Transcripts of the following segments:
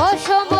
অসম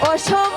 我说